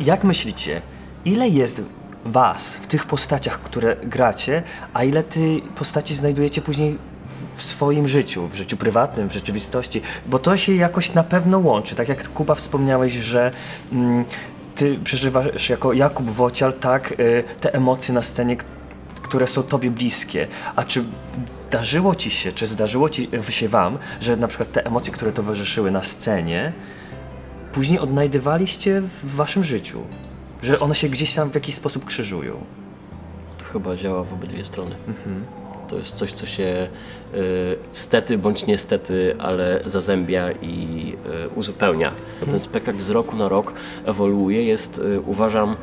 Jak myślicie, ile jest was w tych postaciach, które gracie, a ile ty postaci znajdujecie później w swoim życiu, w życiu prywatnym, w rzeczywistości? Bo to się jakoś na pewno łączy. Tak jak Kuba wspomniałeś, że mm, ty przeżywasz jako Jakub Wocial, tak, y, te emocje na scenie, które są tobie bliskie. A czy zdarzyło ci się, czy zdarzyło ci się wam, że na przykład te emocje, które towarzyszyły na scenie, później odnajdywaliście w waszym życiu? Że one się gdzieś tam w jakiś sposób krzyżują? To chyba działa w obydwie strony. To jest coś, co się y, stety bądź niestety, ale zazębia i y, uzupełnia. Ten spektakl z roku na rok ewoluuje, jest y, uważam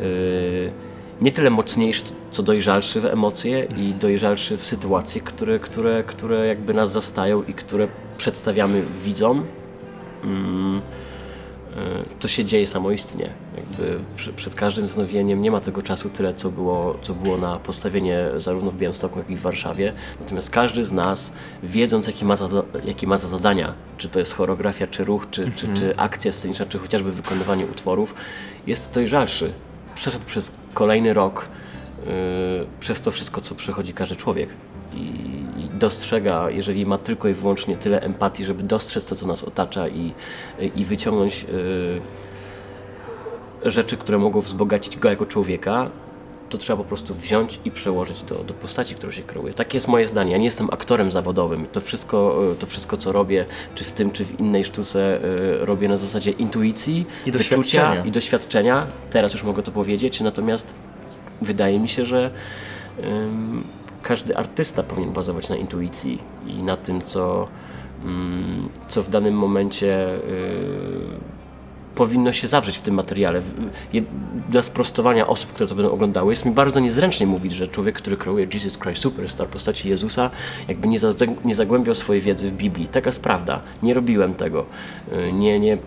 y, nie tyle mocniejszy, co dojrzalszy w emocje i dojrzalszy w sytuacje, które, które, które jakby nas zastają i które przedstawiamy widzom. Mm, to się dzieje samoistnie. Jakby przed każdym wznowieniem nie ma tego czasu tyle, co było, co było na postawienie zarówno w Białymstoku, jak i w Warszawie. Natomiast każdy z nas, wiedząc jaki ma, za, jaki ma za zadania, czy to jest choreografia, czy ruch, czy, czy, czy akcja sceniczna, czy chociażby wykonywanie utworów, jest dojrzalszy. Przeszedł przez kolejny rok yy, przez to wszystko, co przechodzi każdy człowiek. I dostrzega, jeżeli ma tylko i wyłącznie tyle empatii, żeby dostrzec to, co nas otacza i, i wyciągnąć yy, rzeczy, które mogą wzbogacić go jako człowieka, to trzeba po prostu wziąć i przełożyć do, do postaci, którą się kreuje. Takie jest moje zdanie. Ja nie jestem aktorem zawodowym. To wszystko, yy, to wszystko co robię, czy w tym, czy w innej sztuce, yy, robię na zasadzie intuicji, I wyczucia doświadczenia. i doświadczenia. Teraz już mogę to powiedzieć, natomiast wydaje mi się, że ym, każdy artysta powinien bazować na intuicji i na tym, co, ym, co w danym momencie y, powinno się zawrzeć w tym materiale. Dla sprostowania osób, które to będą oglądały, jest mi bardzo niezręcznie mówić, że człowiek, który kreuje Jesus Christ Superstar, postaci Jezusa, jakby nie, nie zagłębiał swojej wiedzy w Biblii. Taka jest prawda. Nie robiłem tego. Y, Nie, nie,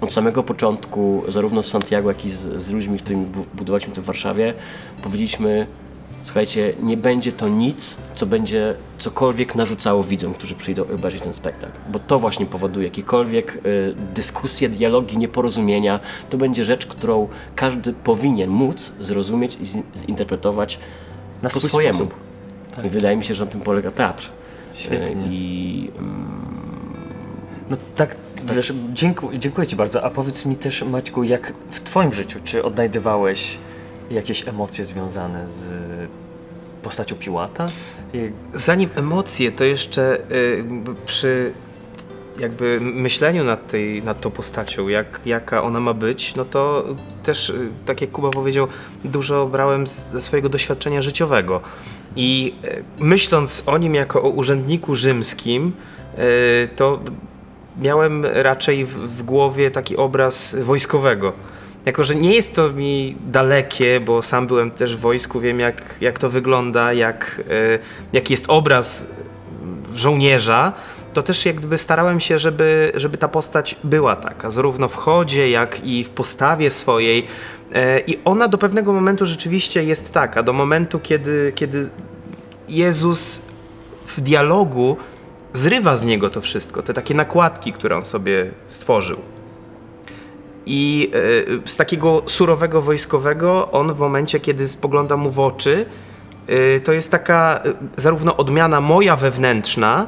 od samego początku, zarówno z Santiago, jak i z, z ludźmi, którymi bu- budowaliśmy to w Warszawie, powiedzieliśmy, słuchajcie, nie będzie to nic, co będzie cokolwiek narzucało widzom, którzy przyjdą obejrzeć ten spektakl. Bo to właśnie powoduje jakiekolwiek y, dyskusje, dialogi, nieporozumienia. To będzie rzecz, którą każdy powinien móc zrozumieć i zinterpretować Na po swój swojemu. sposób. Tak. I wydaje mi się, że na tym polega teatr. Świetnie. Y, I mm, No tak, wiesz, dziękuję, dziękuję Ci bardzo. A powiedz mi też, Maćku, jak w Twoim życiu, czy odnajdywałeś jakieś emocje związane z postacią Piłata? Zanim emocje, to jeszcze y, przy jakby myśleniu nad, tej, nad tą postacią, jak, jaka ona ma być, no to też, y, tak jak Kuba powiedział, dużo brałem z, ze swojego doświadczenia życiowego. I y, myśląc o nim jako o urzędniku rzymskim, y, to miałem raczej w, w głowie taki obraz wojskowego. Jako, że nie jest to mi dalekie, bo sam byłem też w wojsku, wiem jak, jak to wygląda, jak, y, jaki jest obraz żołnierza, to też jak gdyby starałem się, żeby, żeby ta postać była taka, zarówno w chodzie, jak i w postawie swojej. E, I ona do pewnego momentu rzeczywiście jest taka, do momentu, kiedy, kiedy Jezus w dialogu zrywa z niego to wszystko, te takie nakładki, które on sobie stworzył. I e, z takiego surowego wojskowego, on w momencie, kiedy spogląda mu w oczy, e, to jest taka e, zarówno odmiana moja wewnętrzna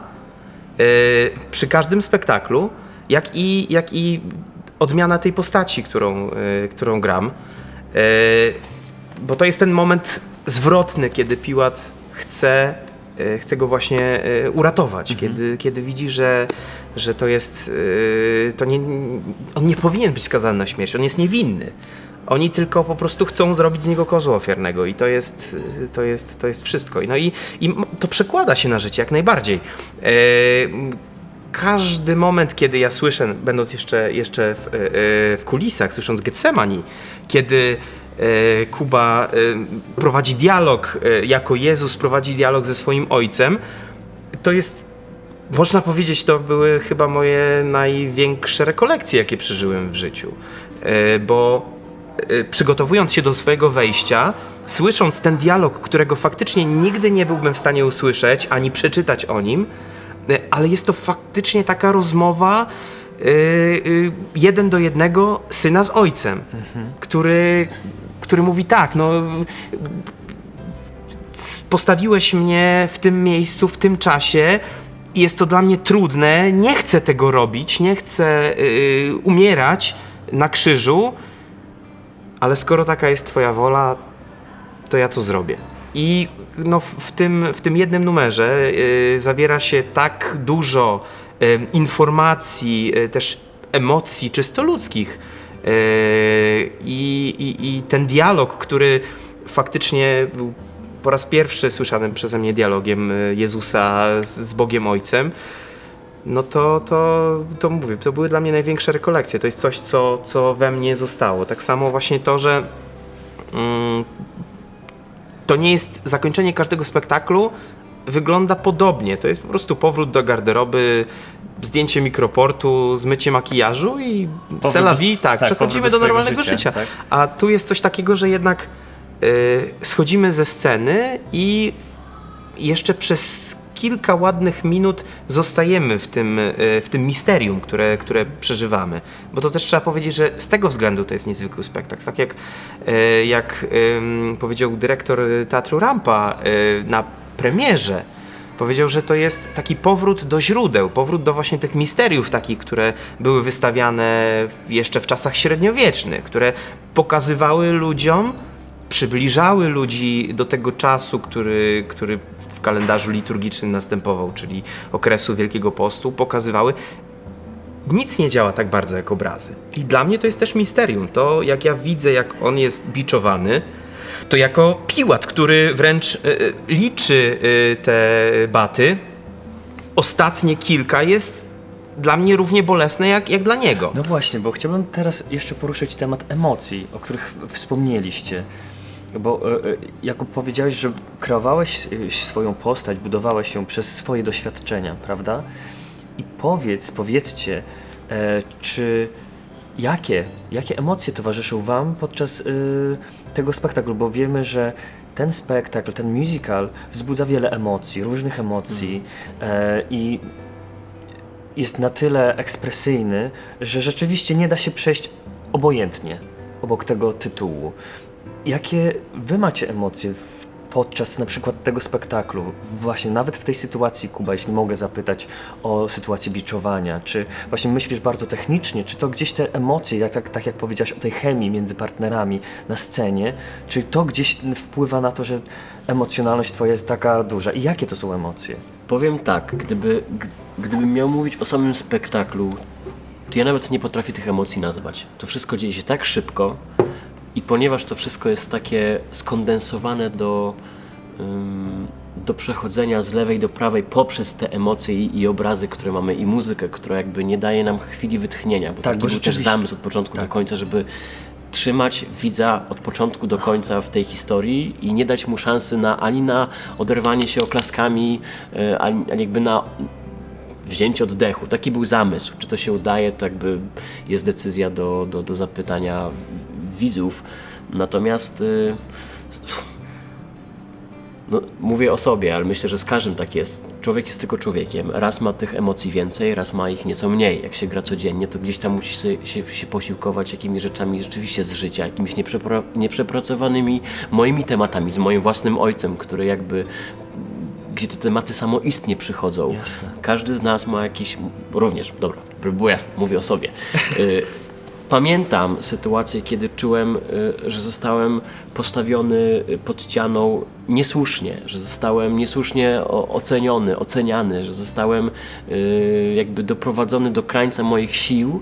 przy każdym spektaklu, jak i, jak i odmiana tej postaci, którą, którą gram. Bo to jest ten moment zwrotny, kiedy Piłat chce, chce go właśnie uratować, kiedy, kiedy widzi, że, że to jest. e, To nie, on nie powinien być skazany na śmierć, on jest niewinny. Oni tylko po prostu chcą zrobić z niego kozła ofiarnego i to jest, e, to jest, to jest wszystko. No i, i to przekłada się na życie jak najbardziej. E, każdy moment, kiedy ja słyszę, będąc jeszcze, jeszcze w, e, e, w kulisach, słysząc Getsemani, kiedy Kuba prowadzi dialog, jako Jezus prowadzi dialog ze swoim ojcem, to jest, można powiedzieć, to były chyba moje największe rekolekcje, jakie przeżyłem w życiu. E, Bo e, przygotowując się do swojego wejścia, słysząc ten dialog, którego faktycznie nigdy nie byłbym w stanie usłyszeć ani przeczytać o nim, e, ale jest to faktycznie taka rozmowa, jeden do jednego syna z ojcem, który, który mówi tak, no postawiłeś mnie w tym miejscu, w tym czasie i jest to dla mnie trudne, nie chcę tego robić, nie chcę y, umierać na krzyżu, ale skoro taka jest twoja wola, to ja to zrobię. I no, w, tym, w tym jednym numerze y, zawiera się tak dużo y, informacji, y, też emocji czysto ludzkich. Y, i, i, I ten dialog, który faktycznie był po raz pierwszy słyszanym przeze mnie dialogiem y, Jezusa z, Bogiem Ojcem, no to, to, to mówię, to były dla mnie największe rekolekcje. To jest coś, co, co we mnie zostało. Tak samo właśnie to, że mm, to nie jest zakończenie każdego spektaklu, wygląda podobnie. To jest po prostu powrót do garderoby, zdjęcie mikroportu, zmycie makijażu i vie, tak, tak, przechodzimy do do normalnego życia, życia. tak. A tu jest coś takiego, że jednak schodzimy ze sceny i jeszcze przez kilka ładnych minut zostajemy w tym, y, w tym misterium, które, które przeżywamy. Bo to też trzeba powiedzieć, że z tego względu to jest niezwykły spektakl. Tak jak, y, jak powiedział dyrektor Teatru Rampa y, na premierze, Powiedział, że to jest taki powrót do źródeł, powrót do właśnie tych misteriów takich, które były wystawiane jeszcze w czasach średniowiecznych, które pokazywały ludziom, przybliżały ludzi do tego czasu, który, który w kalendarzu liturgicznym następował, czyli okresu Wielkiego Postu, pokazywały. Nic nie działa tak bardzo jak obrazy. I dla mnie to jest też misterium. To, jak ja widzę, jak on jest biczowany, to jako Piłat, który wręcz y, y, liczy y, te baty, ostatnie kilka jest dla mnie równie bolesne jak, jak dla niego. No właśnie, bo chciałbym teraz jeszcze poruszyć temat emocji, o których wspomnieliście. Bo e, e, Jakub powiedziałeś, że kreowałeś e, swoją postać, budowałeś ją przez swoje doświadczenia, prawda? I powiedz, powiedzcie, czy jakie, jakie emocje towarzyszą wam podczas tego spektaklu, bo wiemy, że ten spektakl, ten musical wzbudza wiele emocji, różnych emocji i jest na tyle ekspresyjny, że rzeczywiście nie da się przejść obojętnie obok tego tytułu. Jakie wy macie emocje w, podczas na przykład tego spektaklu? Właśnie nawet w tej sytuacji, Kuba, jeśli mogę zapytać o sytuację biczowania, czy właśnie myślisz bardzo technicznie, czy to gdzieś te emocje, jak, tak, tak jak powiedziałeś o tej chemii między partnerami na scenie, czy to gdzieś wpływa na to, że emocjonalność twoja jest taka duża? I jakie to są emocje? Powiem tak, gdyby, gdybym miał mówić o samym spektaklu, to ja nawet nie potrafię tych emocji nazwać. To wszystko dzieje się tak szybko i ponieważ to wszystko jest takie skondensowane do, do przechodzenia z lewej do prawej poprzez te emocje i, obrazy, które mamy i muzykę, która jakby nie daje nam chwili wytchnienia, bo Tak, taki bo był też zamysł od początku do końca, żeby trzymać widza od początku do końca w tej historii i nie dać mu szansy na, ani na oderwanie się oklaskami, e, ani, ani jakby na wzięcie oddechu. Taki był zamysł. Czy to się udaje, to jakby jest decyzja do, do, do zapytania widzów. Natomiast y, no, mówię o sobie, ale myślę, że z każdym tak jest. Człowiek jest tylko człowiekiem. Raz ma tych emocji więcej, raz ma ich nieco mniej. Jak się gra codziennie, to gdzieś tam musi się, się, się posiłkować jakimiś rzeczami rzeczywiście z życia, jakimiś nieprzepra- nieprzepracowanymi moimi tematami, z moim własnym ojcem, który jakby gdzie te tematy samoistnie przychodzą. Jasne. Każdy z nas ma jakieś, również, dobra, żeby było jasne, mówię o sobie. Pamiętam sytuację, kiedy czułem, y, że zostałem postawiony y, pod ścianą niesłusznie, że zostałem niesłusznie oceniony, oceniany, że zostałem y, jakby doprowadzony do krańca moich sił,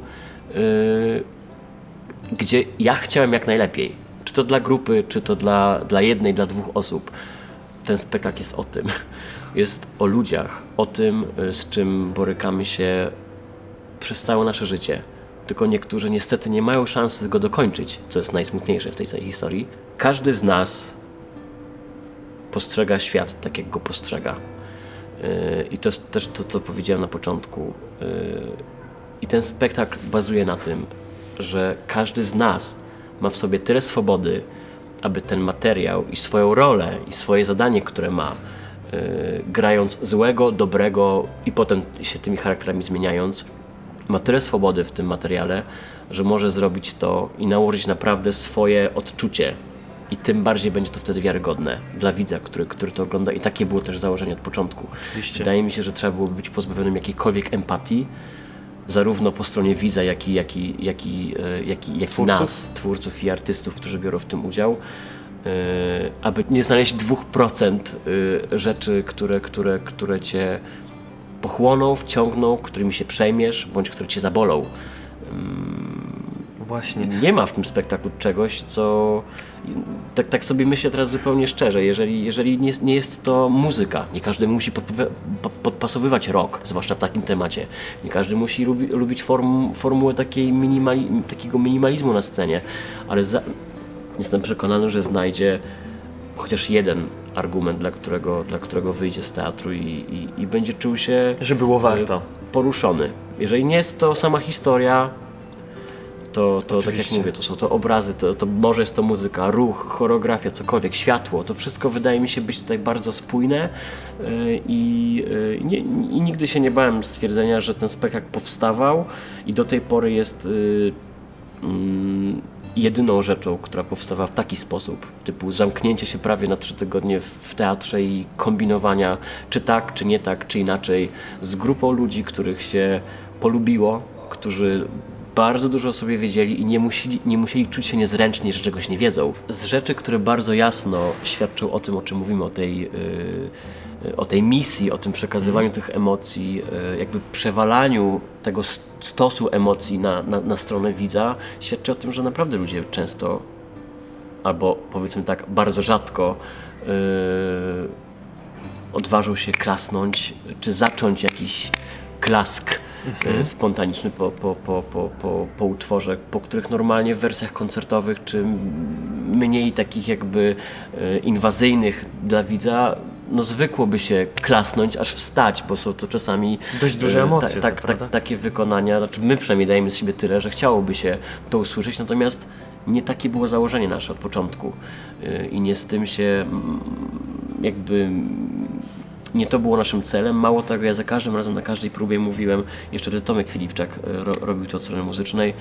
gdzie ja chciałem jak najlepiej. Czy to dla grupy, czy to dla, dla jednej, dla dwóch osób. Ten spektakl jest o tym. Jest o ludziach, o tym, z czym borykamy się przez całe nasze życie. Tylko niektórzy niestety nie mają szansy go dokończyć, co jest najsmutniejsze w tej całej historii. Każdy z nas postrzega świat tak, jak go postrzega. Yy, I to jest też to, co powiedziałem na początku. Yy, I ten spektakl bazuje na tym, że każdy z nas ma w sobie tyle swobody, aby ten materiał i swoją rolę i swoje zadanie, które ma, yy, grając złego, dobrego i potem się tymi charakterami zmieniając, ma tyle swobody w tym materiale, że może zrobić to i nałożyć naprawdę swoje odczucie. I tym bardziej będzie to wtedy wiarygodne dla widza, który, który to ogląda. I takie było też założenie od początku. Oczywiście. Wydaje mi się, że trzeba było być pozbawionym jakiejkolwiek empatii, zarówno po stronie widza, jak i, jak i, jak i, e, jak i, jak Twórców? nas, twórców i artystów, którzy biorą w tym udział, e, aby nie znaleźć 2% e, rzeczy, które, które, które cię pochłoną, wciągną, którymi się przejmiesz, bądź które cię zabolą. Właśnie. Nie ma w tym spektaklu czegoś, co. Tak, tak sobie myślę teraz zupełnie szczerze, jeżeli, jeżeli nie, jest- nie jest to muzyka, nie każdy musi podpasowywać rock, zwłaszcza w takim temacie. Nie każdy musi lubi, lubić form, formułę takiej minimali, takiego minimalizmu na scenie, ale za, jestem przekonany, że znajdzie chociaż jeden argument, dla którego, dla którego wyjdzie z teatru i, i, i będzie czuł się Że było warto. poruszony. Jeżeli nie jest to sama historia, to, to tak jak mówię, to są to obrazy, to, to może jest to muzyka, ruch, choreografia, cokolwiek, światło. To wszystko wydaje mi się być tutaj bardzo spójne yy, i, yy, nie, i nigdy się nie bałem stwierdzenia, że ten spektakl powstawał i do tej pory jest mm, jedyną rzeczą, która powstawała w taki sposób, typu zamknięcie się prawie na trzy tygodnie w, teatrze i kombinowania, czy tak, czy nie tak, czy inaczej, z grupą ludzi, których się polubiło, którzy bardzo dużo o sobie wiedzieli i nie musieli, nie musieli czuć się niezręcznie, że czegoś nie wiedzą. Z rzeczy, które bardzo jasno świadczą o tym, o czym mówimy, o tej, yy, o tej misji, o tym przekazywaniu tych emocji, yy, jakby przewalaniu tego stosu emocji na, na, na stronę widza, świadczy o tym, że naprawdę ludzie często, albo powiedzmy tak, bardzo rzadko yy, odważą się klasnąć, czy zacząć jakiś klask e, spontaniczny po, po, po, po, po, po utworze, po których normalnie w wersjach koncertowych, czy mniej takich jakby e, inwazyjnych dla widza, no zwykło by się klasnąć, aż wstać, bo są to czasami Dość duże e, emocje, co tak, prawda? tak, takie wykonania, znaczy my przynajmniej dajemy z siebie tyle, że chciałoby się to usłyszeć, natomiast nie takie było założenie nasze od początku i nie z tym się jakby nie to było naszym celem. Mało tego, ja za każdym razem, na każdej próbie mówiłem, jeszcze wtedy Tomek Filipczak e, ro, robił to od strony muzycznej,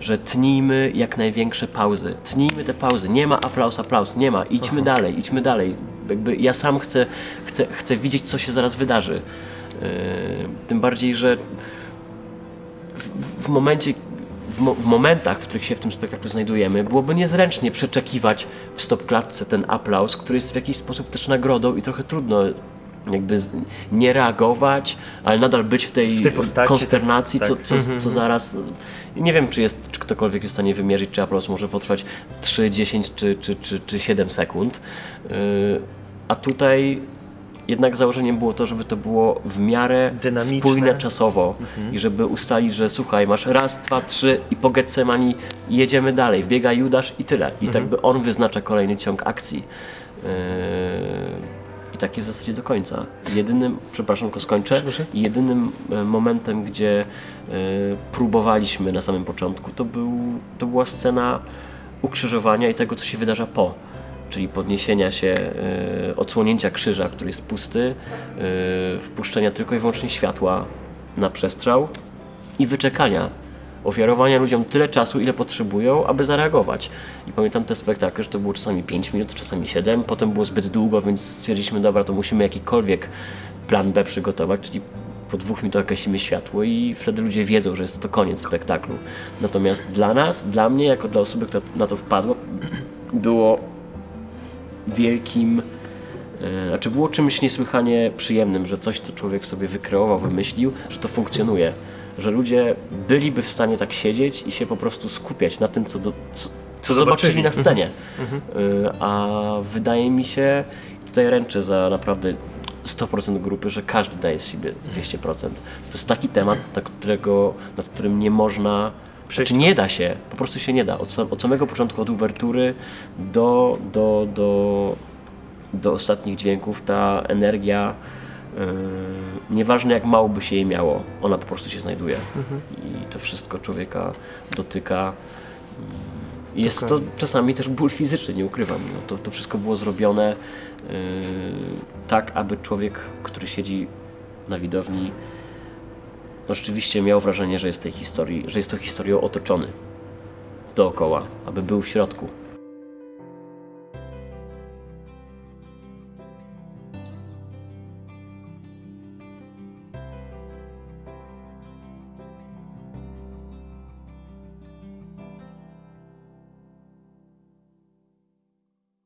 że tnijmy jak największe pauzy. Tnijmy te pauzy. Nie ma aplauz, aplauz, nie ma. Idźmy dalej, idźmy dalej. Jakby ja sam chcę, chcę, chcę widzieć, co się zaraz wydarzy. Yy, tym bardziej, że w, w momencie, w, mo, w momentach, w których się w tym spektaklu znajdujemy, byłoby niezręcznie przeczekiwać w stopklatce ten aplauz, który jest w jakiś sposób też nagrodą i trochę trudno jakby z, nie reagować, ale nadal być w tej, W tej postaci, konsternacji, tak, co, tak. co, co zaraz... Nie wiem, czy, jest, czy ktokolwiek jest w stanie wymierzyć, czy aplauz może potrwać 3, 10 czy, czy, czy, czy 7 sekund. Yy, a tutaj jednak założeniem było to, żeby to było w miarę Dynamiczne. spójne czasowo i żeby ustalić, że słuchaj, masz raz, dwa, trzy i po Getsemani jedziemy dalej, wbiega Judasz i tyle. I tak by on wyznacza kolejny ciąg akcji. Yy, I tak jest w zasadzie do końca. Jedynym, przepraszam, tylko skończę, Proszę. jedynym e, momentem, gdzie e, próbowaliśmy na samym początku, to, był, to była scena ukrzyżowania i tego, co się wydarza po. Czyli podniesienia się, e, odsłonięcia krzyża, który jest pusty, e, wpuszczenia tylko i wyłącznie światła na przestrzał i wyczekania. Ofiarowania ludziom tyle czasu, ile potrzebują, aby zareagować. I pamiętam te spektakle, że to było czasami 5 minut, czasami 7, potem było zbyt długo, więc stwierdziliśmy, dobra, to musimy jakikolwiek plan B przygotować, czyli po dwóch minutach gasimy światło i wtedy ludzie wiedzą, że jest to koniec spektaklu. Natomiast dla nas, dla mnie, jako dla osoby, która na to wpadła, było wielkim E, Znaczy było czymś niesłychanie przyjemnym, że coś, co człowiek sobie wykreował, wymyślił, że to funkcjonuje. Że ludzie byliby w stanie tak siedzieć i się po prostu skupiać na tym, co, do, co, co zobaczyli na scenie. E, A wydaje mi się, tutaj ręczę za naprawdę 100% grupy, że każdy daje z siebie 200%. To jest taki temat, na którego, nad którym nie można Przejść. Znaczy nie da się, po prostu się nie da. Od, od samego początku, od uwertury do, do, do, do ostatnich dźwięków ta energia, nieważne jak mało by się jej miało, ona po prostu się znajduje. I to wszystko człowieka dotyka. Yy, Jest to czasami też ból fizyczny, nie ukrywam. No, to, to wszystko było zrobione yy, tak, aby człowiek, który siedzi na widowni, no rzeczywiście miał wrażenie, że jest tej historii, że jest tą historią otoczony dookoła, aby był w środku.